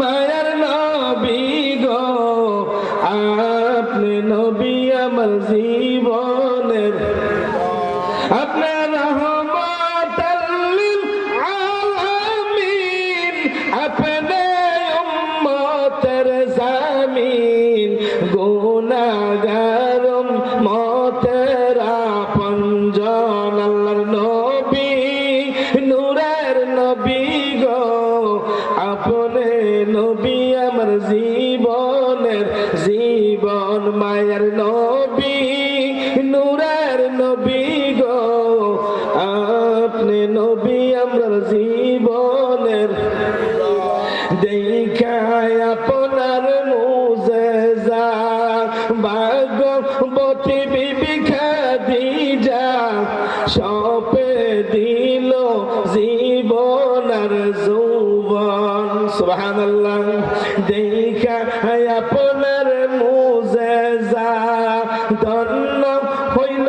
মায়ার নবী গো, আপনি নবী আমার জীবনের। আপনার রহমতাল লিল আলামিন, আপনি উম্মতের জামিন গুনাহগার উম্মতের দেখায় আপনার মুজেজা ভাগবতী বিবি খাদিজা সপে দিল জীবনার যৌবন। সুবহানাল্লাহ দেখা আপনার মুজেজা ধন্য হইল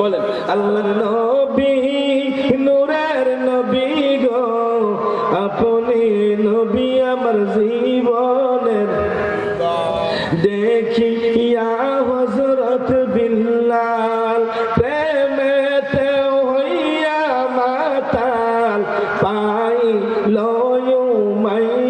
বলেন, আল্লাহর নবী, নূরের নবী গো, আপনি নবী আমার জীবনের দেখিয়া হজরত বিল্লাল, প্রেমেতে হইয়া মাতাল পাই লয়ু মাইয়ার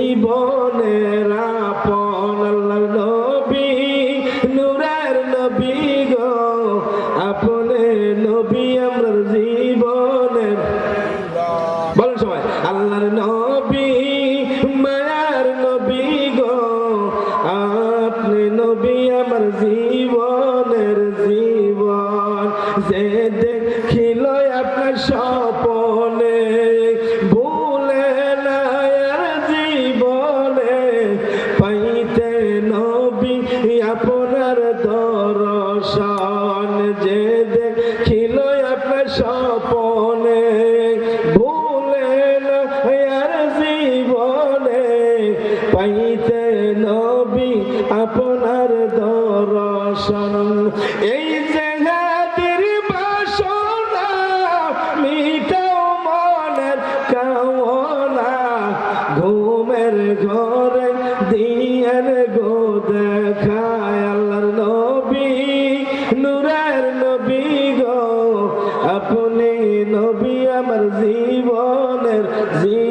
নবী আমার জীবনের জীবন, যে দেখিল আপনার স্বপনে, ভুলে না আর জীবনে, পাইতে নবী আপনার দর্শন, যে দেখিল আপনার স্বপনে, ভুলে না আর জীবনে, পাইতে নবী আপনার দর্শন এই বাসনা, মিটাও মনের কামনা। ঘুমের ঘরে দিয়ের গো দেখায় নবী নবী গো। আপনি নবী আমার জীবনের জীবন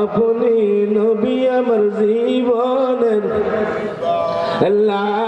আপনি নবী আমার জীবনের লা